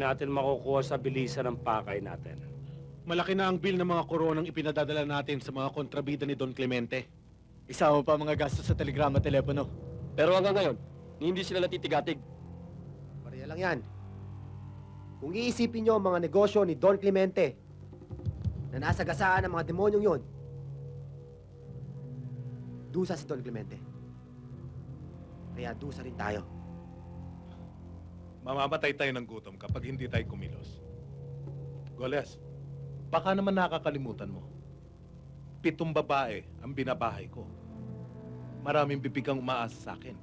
natin makukuha sa bilisan ng pakay natin. Malaki na ang bill ng mga koronang ipinadadala natin sa mga kontrabida ni Don Clemente. Isama pa mga gastos sa telegrama telepono. Pero hanggang ngayon, hindi sila natitigatig. Pareha lang yan. Kung iisipin nyo ang mga negosyo ni Don Clemente na nasa gasaan ng mga demonyong yon, dusa si Don Clemente. Kaya dusa rin tayo. Mamamatay tayo ng gutom kapag hindi tayo kumilos. Goles, baka naman nakakalimutan mo. Pitong babae ang binabahay ko. Maraming bibig ang umaasa sa akin.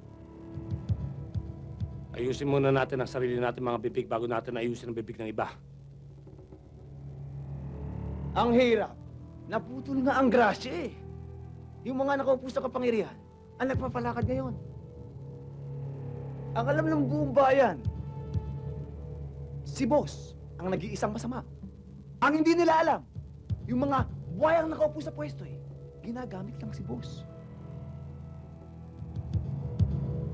Ayusin muna natin ang sarili natin mga bibig bago natin ayusin ang bibig ng iba. Ang hirap. Naputol nga ang grasya eh. Yung mga nakaupo sa kapangyarihan, ang nagpapalakad ngayon. Ang alam ng buong bayan, si boss ang nag-iisang masama. Ang hindi nila alam, yung mga buhayang nakaupo sa pwesto eh, ginagamit lang si boss.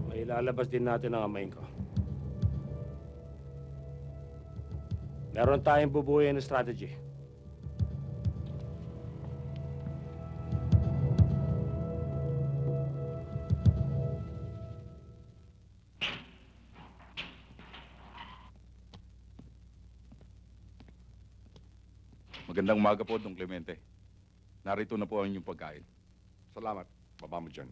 May ilalabas din natin ang amain ko. Meron tayong bubuhayin na strategy. Magandang umaga po, Don Clemente. Narito na po ang inyong pagkain. Salamat. Baba mo dyan.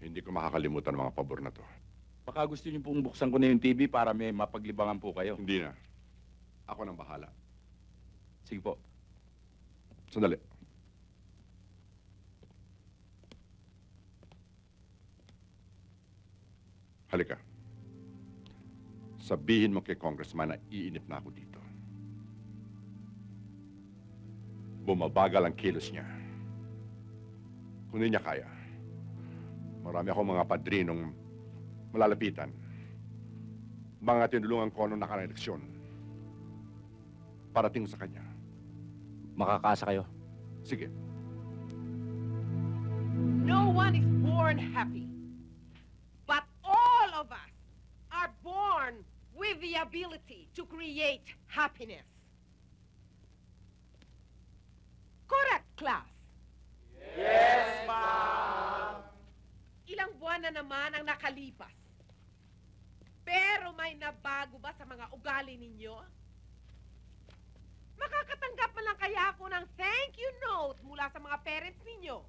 Hindi ko makakalimutan ang mga pabor na to. Baka gusto niyo pong buksan ko na yung TV para may mapaglibangan po kayo. Hindi na. Ako nang bahala. Sige po. Sandali. Halika. Sabihin mo kay Congressman na iinip na ako dito. Bumabagal ang kilos niya. Kung hindi niya kaya, marami akong mga padrinong malalapitan. Mga tinulungan ko nung nakarang eleksyon. Parating sa kanya. Makakasa kayo. Sige. No one is born happy. Ability to create happiness. Correct, class? Yes, ma'am! Ilang buwan na naman ang nakalipas. Pero may nabago ba sa mga ugali ninyo? Makakatanggap man lang kaya ako ng thank you note mula sa mga parents ninyo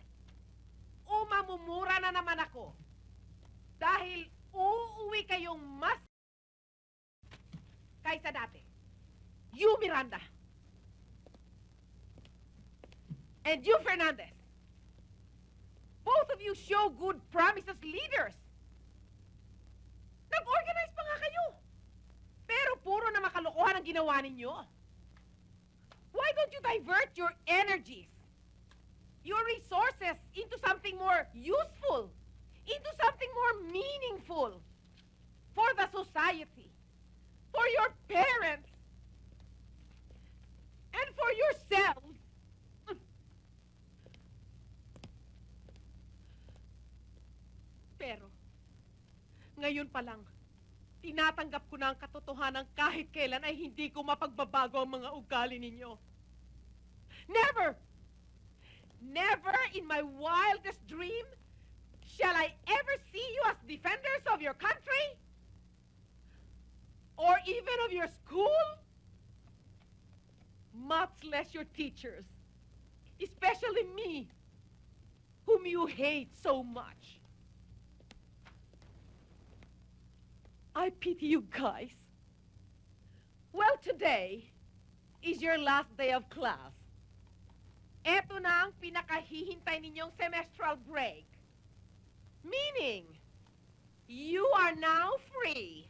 o mamumura na naman ako. Dahil uuwi kayong mas kaysa dati. You, Miranda. And you, Fernandez. Both of you show good promise as leaders. Nag-organize pa nga kayo. Pero puro na makalokohan ang ginawa ninyo. Why don't you divert your energies your resources into something more useful, into something more meaningful for the society, for your parents, and for yourselves. Pero, ngayon pa lang, tinatanggap ko na ang katotohanan kahit kailan ay hindi ko mapagbabago ang mga ugali ninyo. Never! Never in my wildest dream shall I ever see you as defenders of your country or even of your school, much less your teachers, especially me, whom you hate so much. I pity you guys. Well, today is your last day of class. Eto na ang pinakahihintay ninyong semestral break. Meaning, you are now free.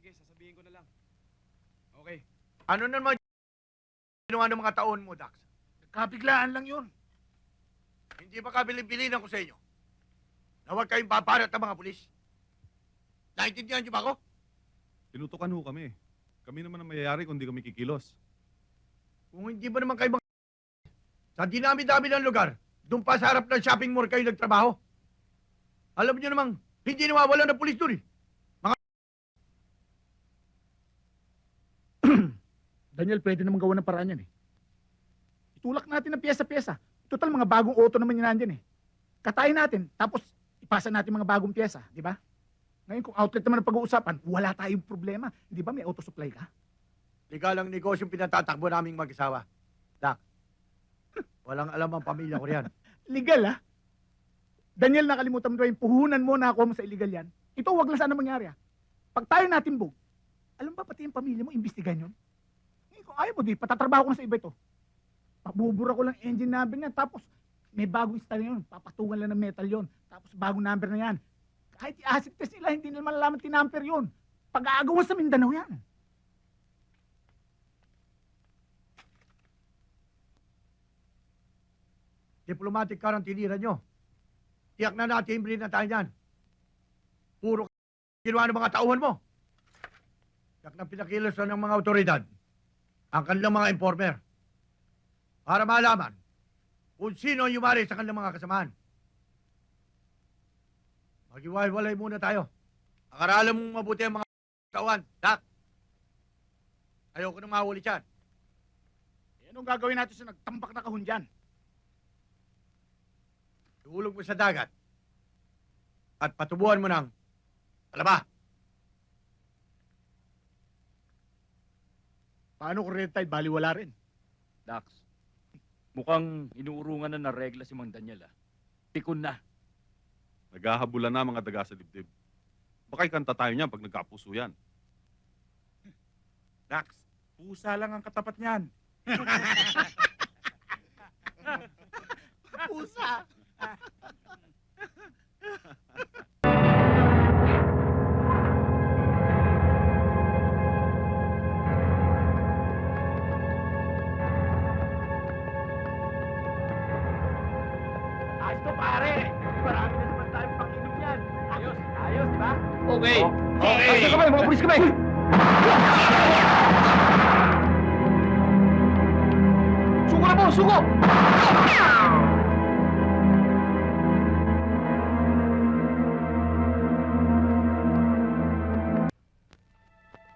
Sige, sasabihin ko na lang. Okay. Ano naman ginawa ng mga taon mo, Dax? Kabiglaan lang yun. Hindi ba kabilin-bilinan ko sa inyo? Na huwag kayong paparat ng mga pulis. Naintindihan niyo ba ako? Tinutukan ho kami. Kami naman ang mayayari kung di kami kikilos. Kung hindi ba naman kayo mga... Sa dinami-dami ng lugar, doon pa sa harap ng shopping mall kayo nagtrabaho. Alam niyo namang, hindi nawawala ng pulis doon eh. Daniel, pwede naman gawa ng paraan yan eh. Itulak natin ng pyesa-pyesa. Total, mga bagong auto naman yun nandyan eh. Katayin natin, tapos ipasa natin mga bagong pyesa, di ba? Ngayon, kung outlet naman ang pag-uusapan, wala tayong problema. Di ba may auto supply ka? Legal ang negosyong pinatatakbo naming mag-asawa. Dak, walang alam ang pamilya ko riyan. Legal ah. Daniel, nakalimutan mo ba yung puhunan mo na ako mo sa illegal yan? Ito, wag lang sana mangyari ah. Pag tayo natin bug, alam ba pati yung pamilya mo, imbestigan yun? Eh, kung ayaw mo, di, patatrabaho ko na sa iba ito. Pabubura ko lang engine number niya, tapos may bagong install yun, papatungan lang ng metal yon, tapos bagong number na yan. Kahit i-acid test nila, hindi nila malalaman tinamper yun. Pag-aagawan sa Mindanao yan. Diplomatic ang tinira nyo. Tiyak na natin, na tayo niyan. Puro ginawa ng mga tauhan mo. Tiyak na pinakilos na ng mga otoridad ang kanilang mga informer para malaman kung sino ang yumari sa kanilang mga kasamahan. Magiwalay muna tayo. Ang aralan mong mabuti ang mga tauhan. Dak, ayoko nang mahuli siyan. Eh, anong gagawin natin sa nagtambak na kahon dyan? Ihulog mo sa dagat at patubuhan mo ng alaba. Paano kung red tide, baliwala rin? Dax, mukhang inuurungan na ng regla si Mang Daniel ah. Pikon na. Naghahabulan na mga daga sa dibdib. Baka ikanta tayo niyan pag nagkapuso yan. Dax, pusa lang ang katapat niyan. pusa. Ayos to pare! Marami na naman tayong pang-inom yan. Ayos, ayos ba? Okay. Okay! Ayos kami, mga pulis kami! Suko na po, suko!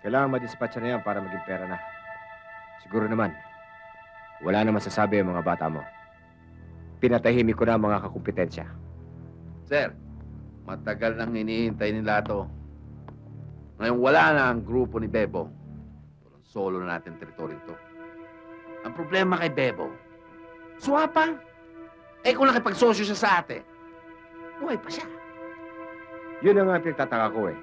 Kailangan madispatcha na yan para maging pera na. Siguro naman, wala na masasabi ang mga bata mo. Pinatahimik ko na ang mga kakumpetensya. Sir, matagal nang hinihintay nila to. Ngayon wala na ang grupo ni Bebo. Solo na natin teritoryo to. Ang problema kay Bebo, swapang. Eh kung nakipagsosyo siya sa atin, buhay pa siya. Yun ang nga pinagtataka ko eh.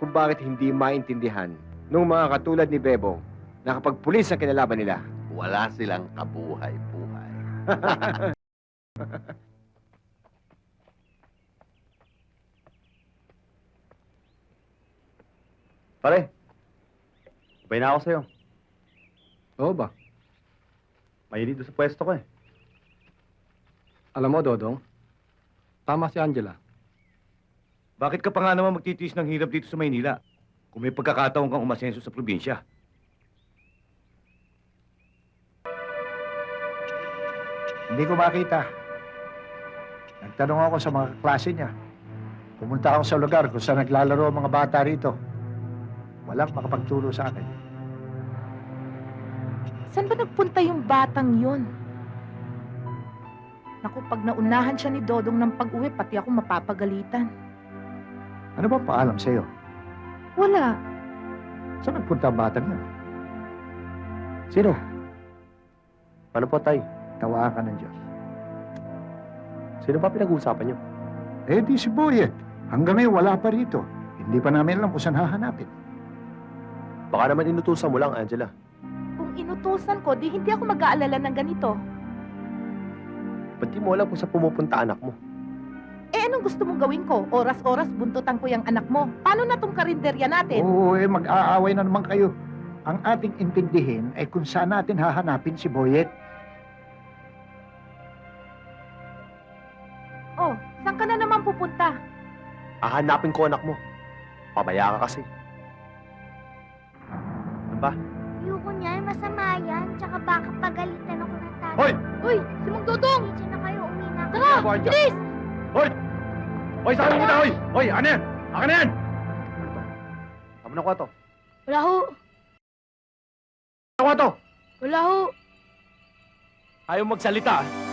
Kung bakit hindi maintindihan ng mga katulad ni Bebo na kapag pulis ang kinalaban nila, Wala silang kabuhay-buhay. Pare, sabay na ako sa'yo. Oo ba? Mahilig doon sa pwesto ko eh. Alam mo, Dodong, tama si Angela. Bakit ka pa nga naman magtitiis ng hirap dito sa Maynila kung may pagkakataon kang umasenso sa probinsya? Hindi ko makita. Nagtanong ako sa mga klase niya. Pumunta ako sa lugar kung saan naglalaro ang mga bata rito. Walang makapagturo sa akin. Saan ba nagpunta yung batang yun? Naku, pag naunahan siya ni Dodong ng pag-uwi, pati ako mapapagalitan. Ano ba paalam sa'yo? Wala. Saan nagpunta ang batang yun? Sino? Paano po, Tay? Tawaan ka ng Diyos. Sino ba pinag-uusapan niyo? Eh di si Boyet. Hanggang ngayon wala pa rito. Hindi pa namin alam kung saan hahanapin. Baka naman inutusan mo lang, Angela. Kung inutusan ko, di hindi ako mag-aalala ng ganito. Ba't di mo alam kung saan pumupunta anak mo? Eh, anong gusto mong gawin ko? Oras-oras, buntutan ko yung anak mo. Paano na tong karinderya natin? Oo, eh mag-aaway na naman kayo. Ang ating intindihin ay kung saan natin hahanapin si Boyet. Hahanapin ko anak mo. Pabaya ka kasi. Ayoko niyan, masama yan. Tsaka baka pagalitan ako ng tatay. Hoy! Uy! Si Mang Dodong! Diyan na kayo, uwi na kayo. Ano ba yan? Bilis! Hoy! Hoy, sa akin muna, hoy! Hoy, ano yan? Akin na yan! Ano to? Tama na ko to. Wala ho! Ano ko to? Wala ho! Ayaw magsalita. ah.